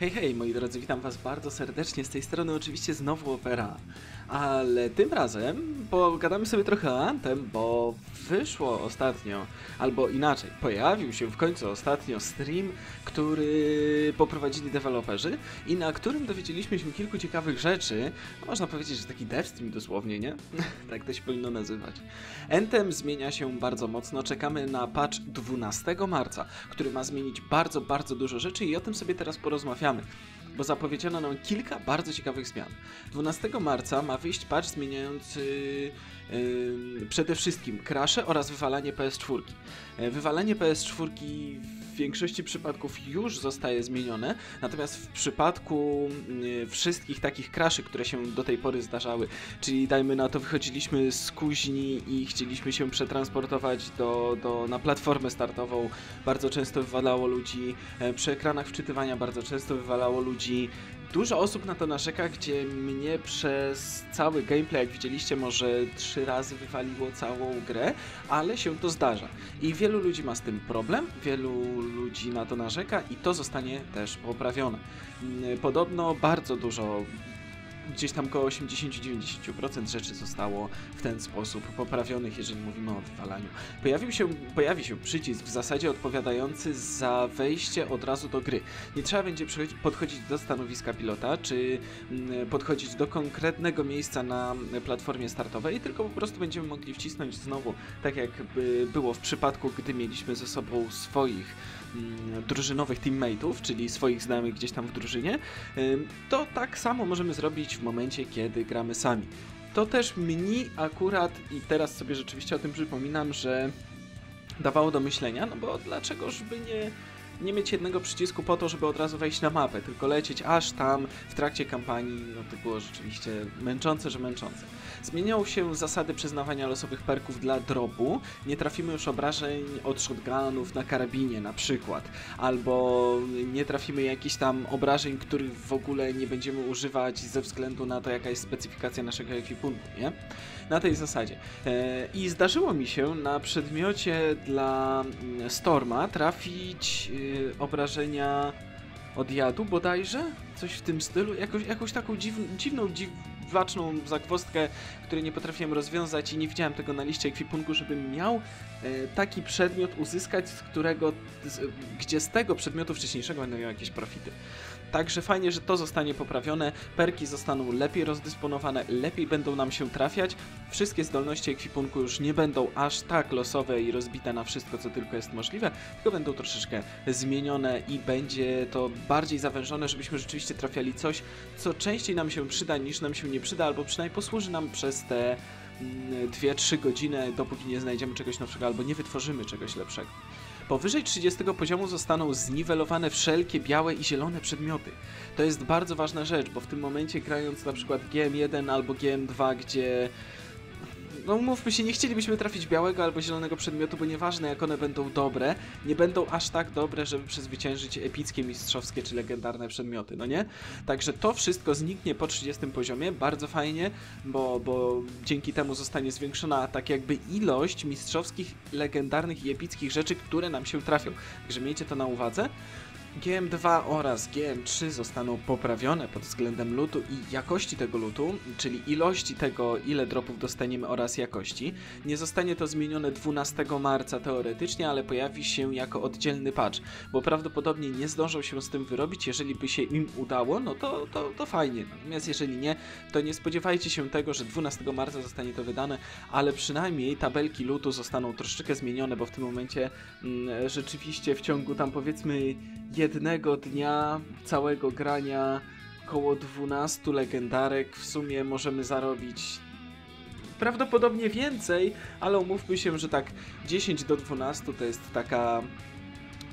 Hej, hej, moi drodzy, witam was bardzo serdecznie. Z tej strony oczywiście znowu Opera. Ale tym razem pogadamy sobie trochę o Anthem, bo wyszło ostatnio, albo inaczej, pojawił się w końcu ostatnio stream, który poprowadzili deweloperzy i na którym dowiedzieliśmy się kilku ciekawych rzeczy. Można powiedzieć, że taki dev stream dosłownie, nie? tak to się powinno nazywać. Anthem zmienia się bardzo mocno. Czekamy na patch 12 marca, który ma zmienić bardzo, bardzo dużo rzeczy i o tym sobie teraz porozmawiamy bo zapowiedziano nam kilka bardzo ciekawych zmian. 12 marca ma wyjść patch zmieniający yy, przede wszystkim crashe oraz wywalanie PS4. Yy, wywalanie PS4 w większości przypadków już zostaje zmienione, natomiast w przypadku yy, wszystkich takich crashy, które się do tej pory zdarzały, czyli dajmy na to wychodziliśmy z kuźni i chcieliśmy się przetransportować do, do, na platformę startową, bardzo często wywalało ludzi, yy, przy ekranach wczytywania bardzo często wywalało ludzi, Dużo osób na to narzeka, gdzie mnie przez cały gameplay, jak widzieliście, może trzy razy wywaliło całą grę, ale się to zdarza. I wielu ludzi ma z tym problem, wielu ludzi na to narzeka i to zostanie też poprawione. Podobno bardzo dużo gdzieś tam około 80-90% rzeczy zostało w ten sposób poprawionych, jeżeli mówimy o wywalaniu. Pojawił się, pojawi się przycisk w zasadzie odpowiadający za wejście od razu do gry. Nie trzeba będzie podchodzić do stanowiska pilota, czy mm, podchodzić do konkretnego miejsca na platformie startowej, tylko po prostu będziemy mogli wcisnąć znowu, tak jak było w przypadku, gdy mieliśmy ze sobą swoich drużynowych teammateów, czyli swoich znajomych gdzieś tam w drużynie, to tak samo możemy zrobić w momencie, kiedy gramy sami. To też mnie akurat, i teraz sobie rzeczywiście o tym przypominam, że dawało do myślenia, no bo dlaczegoż by nie nie mieć jednego przycisku po to, żeby od razu wejść na mapę, tylko lecieć aż tam w trakcie kampanii, no to było rzeczywiście męczące, że męczące. Zmieniają się zasady przyznawania losowych perków dla dropu, nie trafimy już obrażeń od shotgunów na karabinie na przykład, albo nie trafimy jakichś tam obrażeń, których w ogóle nie będziemy używać ze względu na to, jaka jest specyfikacja naszego ekwipunku, nie? Na tej zasadzie. E, I zdarzyło mi się na przedmiocie dla mm, Storma trafić y, obrażenia od jadu bodajże? Coś w tym stylu? Jakoś, jakąś taką dziw, dziwną, dziwaczną zagwozdkę, której nie potrafiłem rozwiązać i nie widziałem tego na liście ekwipunku, żebym miał e, taki przedmiot uzyskać, z którego, z, gdzie z tego przedmiotu wcześniejszego będę miał jakieś profity. Także fajnie, że to zostanie poprawione, perki zostaną lepiej rozdysponowane, lepiej będą nam się trafiać, wszystkie zdolności ekwipunku już nie będą aż tak losowe i rozbite na wszystko, co tylko jest możliwe, tylko będą troszeczkę zmienione i będzie to bardziej zawężone, żebyśmy rzeczywiście trafiali coś, co częściej nam się przyda niż nam się nie przyda, albo przynajmniej posłuży nam przez te 2-3 mm, godziny, dopóki nie znajdziemy czegoś nowszego albo nie wytworzymy czegoś lepszego. Powyżej 30 poziomu zostaną zniwelowane wszelkie białe i zielone przedmioty. To jest bardzo ważna rzecz, bo w tym momencie grając na przykład GM1 albo GM2, gdzie no mówmy się, nie chcielibyśmy trafić białego albo zielonego przedmiotu, bo nieważne jak one będą dobre, nie będą aż tak dobre, żeby przezwyciężyć epickie, mistrzowskie czy legendarne przedmioty, no nie? Także to wszystko zniknie po 30 poziomie, bardzo fajnie, bo, bo dzięki temu zostanie zwiększona tak jakby ilość mistrzowskich, legendarnych i epickich rzeczy, które nam się trafią. Także miejcie to na uwadze. GM2 oraz GM3 zostaną poprawione pod względem lutu i jakości tego lutu, czyli ilości tego, ile dropów dostaniemy oraz jakości. Nie zostanie to zmienione 12 marca teoretycznie, ale pojawi się jako oddzielny patch, bo prawdopodobnie nie zdążą się z tym wyrobić. Jeżeli by się im udało, no to, to, to fajnie. Natomiast jeżeli nie, to nie spodziewajcie się tego, że 12 marca zostanie to wydane, ale przynajmniej tabelki lutu zostaną troszeczkę zmienione, bo w tym momencie mm, rzeczywiście w ciągu tam powiedzmy jednego dnia całego grania około 12 legendarek w sumie możemy zarobić prawdopodobnie więcej, ale umówmy się, że tak 10 do 12 to jest taka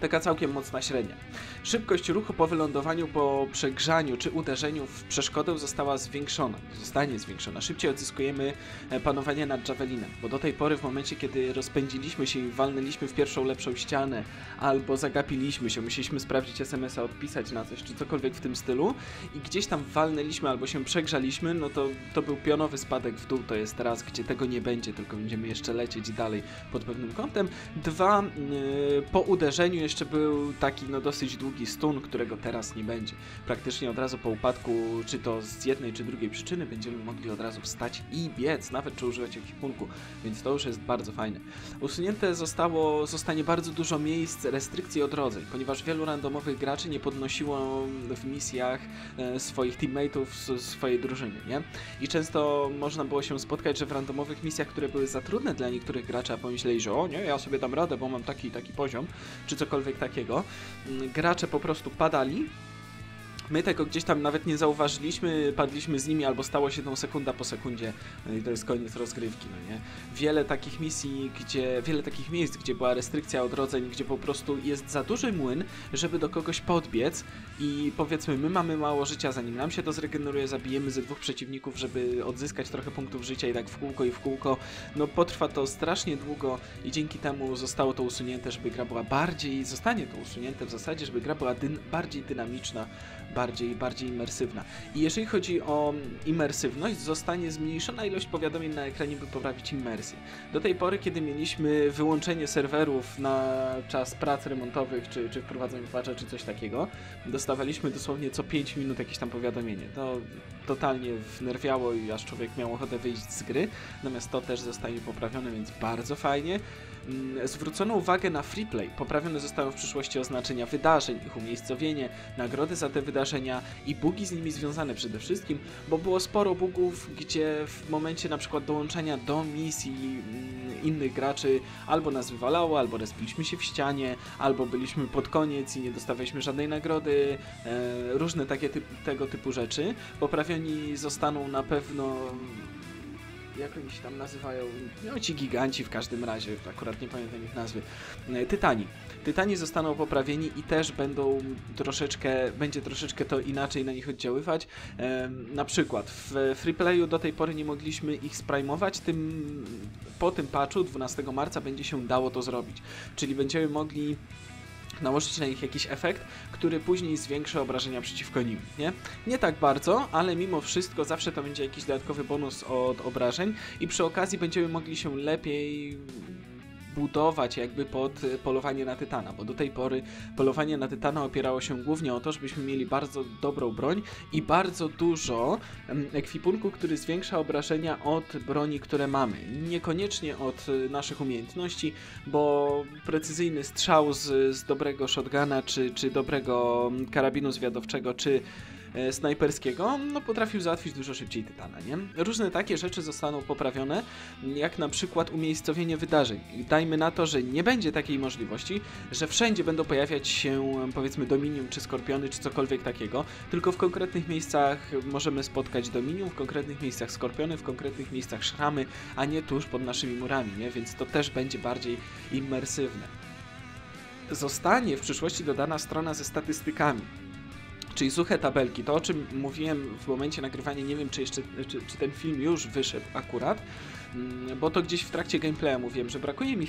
taka całkiem mocna średnia. Szybkość ruchu po wylądowaniu, po przegrzaniu czy uderzeniu w przeszkodę została zwiększona, zostanie zwiększona. Szybciej odzyskujemy e, panowanie nad Javelinem, bo do tej pory w momencie, kiedy rozpędziliśmy się i walnęliśmy w pierwszą lepszą ścianę, albo zagapiliśmy się, musieliśmy sprawdzić SMS-a, odpisać na coś, czy cokolwiek w tym stylu i gdzieś tam walnęliśmy albo się przegrzaliśmy, no to, to był pionowy spadek w dół, to jest raz, gdzie tego nie będzie, tylko będziemy jeszcze lecieć dalej pod pewnym kątem. Dwa, yy, po uderzeniu jeszcze był taki no dosyć długi stun, którego teraz nie będzie. Praktycznie od razu po upadku, czy to z jednej, czy drugiej przyczyny, będziemy mogli od razu wstać i biec, nawet czy używać ekwipunku, więc to już jest bardzo fajne. Usunięte zostało, zostanie bardzo dużo miejsc restrykcji odrodzeń, ponieważ wielu randomowych graczy nie podnosiło w misjach e, swoich teammateów z swojej drużyny, nie? I często można było się spotkać, że w randomowych misjach, które były za trudne dla niektórych graczy, a pomyśleli, że o nie, ja sobie dam radę, bo mam taki taki poziom, czy cokolwiek takiego, mm, gracze po prostu padali My tego gdzieś tam nawet nie zauważyliśmy, padliśmy z nimi albo stało się tą sekunda po sekundzie no i to jest koniec rozgrywki, no nie? Wiele takich misji, gdzie, wiele takich miejsc, gdzie była restrykcja odrodzeń, gdzie po prostu jest za duży młyn, żeby do kogoś podbiec i powiedzmy my mamy mało życia, zanim nam się to zregeneruje, zabijemy ze dwóch przeciwników, żeby odzyskać trochę punktów życia i tak w kółko i w kółko, no potrwa to strasznie długo i dzięki temu zostało to usunięte, żeby gra była bardziej, zostanie to usunięte w zasadzie, żeby gra była dyn bardziej dynamiczna, bardziej, bardziej imersywna. I jeżeli chodzi o imersywność, zostanie zmniejszona ilość powiadomień na ekranie, by poprawić imersję. Do tej pory, kiedy mieliśmy wyłączenie serwerów na czas prac remontowych, czy, czy wprowadzenie patcha, czy coś takiego, dostawaliśmy dosłownie co 5 minut jakieś tam powiadomienie. To totalnie wnerwiało i aż człowiek miał ochotę wyjść z gry, natomiast to też zostanie poprawione, więc bardzo fajnie. Mm, zwrócono uwagę na freeplay. Poprawione zostały w przyszłości oznaczenia wydarzeń, ich umiejscowienie, nagrody za te wydarzenia i bugi z nimi związane przede wszystkim, bo było sporo bugów, gdzie w momencie na przykład dołączenia do misji mm, innych graczy albo nas wywalało, albo respiliśmy się w ścianie, albo byliśmy pod koniec i nie dostawaliśmy żadnej nagrody, e, różne takie typ, tego typu rzeczy. Poprawieni zostaną na pewno jak oni się tam nazywają, no ci giganci w każdym razie, akurat nie pamiętam ich nazwy, e, Tytani. Tytani zostaną poprawieni i też będą troszeczkę, będzie troszeczkę to inaczej na nich oddziaływać. na przykład w freeplayu do tej pory nie mogliśmy ich sprimować, tym, po tym patchu 12 marca będzie się dało to zrobić. Czyli będziemy mogli nałożyć na nich jakiś efekt, który później zwiększy obrażenia przeciwko nim, nie? Nie tak bardzo, ale mimo wszystko zawsze to będzie jakiś dodatkowy bonus od obrażeń i przy okazji będziemy mogli się lepiej budować jakby pod e, polowanie na Tytana, bo do tej pory polowanie na Tytana opierało się głównie o to, żebyśmy mieli bardzo dobrą broń i bardzo dużo ekwipunku, który zwiększa obrażenia od broni, które mamy. Niekoniecznie od e, naszych umiejętności, bo precyzyjny strzał z, z dobrego shotguna, czy, czy dobrego karabinu zwiadowczego, czy snajperskiego, no potrafił załatwić dużo szybciej Tytana, nie? Różne takie rzeczy zostaną poprawione, jak na przykład umiejscowienie wydarzeń. Dajmy na to, że nie będzie takiej możliwości, że wszędzie będą pojawiać się powiedzmy Dominium czy Skorpiony czy cokolwiek takiego, tylko w konkretnych miejscach możemy spotkać Dominium, w konkretnych miejscach Skorpiony, w konkretnych miejscach Szramy, a nie tuż pod naszymi murami, nie? Więc to też będzie bardziej immersywne. Zostanie w przyszłości dodana strona ze statystykami czyli suche tabelki. To o czym mówiłem w momencie nagrywania, nie wiem czy jeszcze, czy, czy ten film już wyszedł akurat, bo to gdzieś w trakcie gameplaya mówiłem, że brakuje mi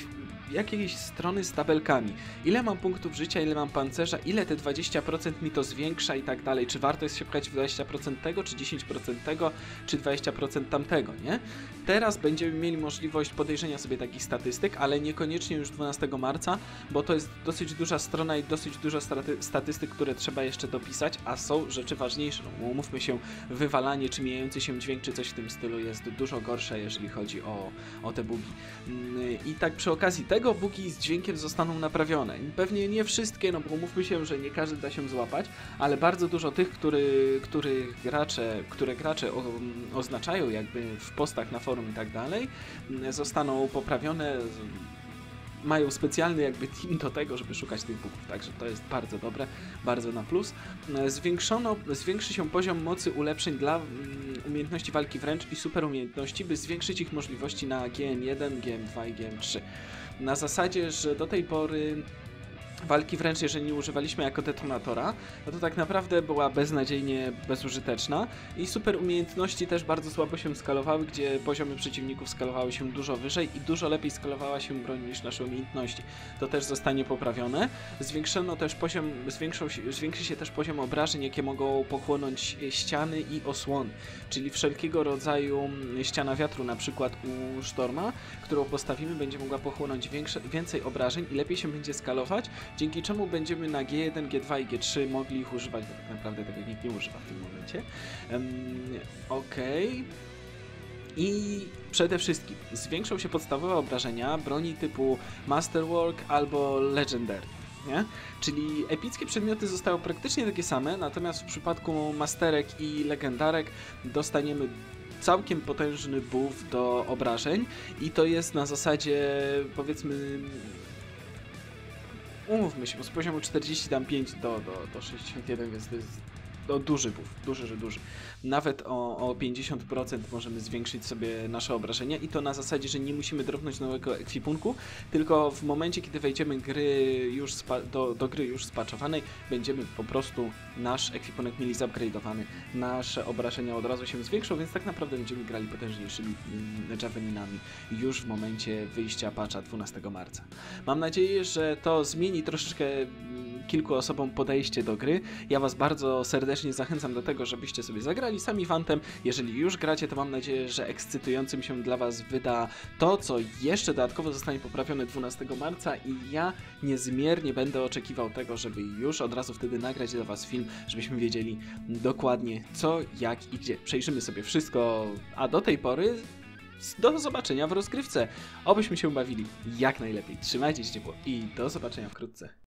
jakiejś strony z tabelkami. Ile mam punktów życia, ile mam pancerza, ile te 20% mi to zwiększa i tak dalej. Czy warto jest się pchać w 20% tego, czy 10% tego, czy 20% tamtego, nie? Teraz będziemy mieli możliwość podejrzenia sobie takich statystyk, ale niekoniecznie już 12 marca, bo to jest dosyć duża strona i dosyć dużo staty statystyk, które trzeba jeszcze dopisać, a są rzeczy ważniejsze. No, umówmy się, wywalanie czy mijający się dźwięk, czy coś w tym stylu jest dużo gorsze, jeżeli chodzi o, o te bugi. Mm, I tak przy okazji tego, bugi z dźwiękiem zostaną naprawione. Pewnie nie wszystkie, no bo umówmy się, że nie każdy da się złapać, ale bardzo dużo tych, który, których gracze, które gracze o, oznaczają jakby w postach na forum i tak dalej, zostaną poprawione mają specjalny jakby team do tego, żeby szukać tych bugów, także to jest bardzo dobre, bardzo na plus. Zwiększono, zwiększy się poziom mocy ulepszeń dla mm, umiejętności walki wręcz i super umiejętności, by zwiększyć ich możliwości na GM1, GM2 i GM3 na zasadzie, że do tej pory walki wręcz, jeżeli nie używaliśmy jako detonatora, no to tak naprawdę była beznadziejnie bezużyteczna i super umiejętności też bardzo słabo się skalowały, gdzie poziomy przeciwników skalowały się dużo wyżej i dużo lepiej skalowała się broń niż nasze umiejętności. To też zostanie poprawione. Zwiększono też poziom, zwiększy się też poziom obrażeń, jakie mogą pochłonąć ściany i osłony, czyli wszelkiego rodzaju ściana wiatru, na przykład u Sztorma, którą postawimy, będzie mogła pochłonąć większe, więcej obrażeń i lepiej się będzie skalować, dzięki czemu będziemy na G1, G2 i G3 mogli ich używać, bo tak naprawdę tego nikt nie używa w tym momencie. Em, Okej. I przede wszystkim zwiększą się podstawowe obrażenia broni typu Masterwork albo Legendary. Nie? Czyli epickie przedmioty zostały praktycznie takie same, natomiast w przypadku masterek i legendarek dostaniemy całkiem potężny buff do obrażeń i to jest na zasadzie powiedzmy umówmy się, bo z poziomu 40 dam 5 do, do, do 61, więc to jest no, duży buff, duży, że duży. Nawet o, o 50% możemy zwiększyć sobie nasze obrażenia i to na zasadzie, że nie musimy drobnąć nowego ekwipunku, tylko w momencie, kiedy wejdziemy gry już do, do gry już spaczowanej, będziemy po prostu nasz ekwipunek mieli zupgrade'owany, nasze obrażenia od razu się zwiększą, więc tak naprawdę będziemy grali potężniejszymi mm, javelinami już w momencie wyjścia patcha 12 marca. Mam nadzieję, że to zmieni troszeczkę mm, kilku osobom podejście do gry. Ja Was bardzo serdecznie zachęcam do tego, żebyście sobie zagrali sami fantem. Jeżeli już gracie, to mam nadzieję, że ekscytującym się dla Was wyda to, co jeszcze dodatkowo zostanie poprawione 12 marca i ja niezmiernie będę oczekiwał tego, żeby już od razu wtedy nagrać dla Was film, żebyśmy wiedzieli dokładnie co, jak i gdzie. Przejrzymy sobie wszystko, a do tej pory do zobaczenia w rozgrywce. Obyśmy się bawili jak najlepiej. Trzymajcie się ciepło i do zobaczenia wkrótce.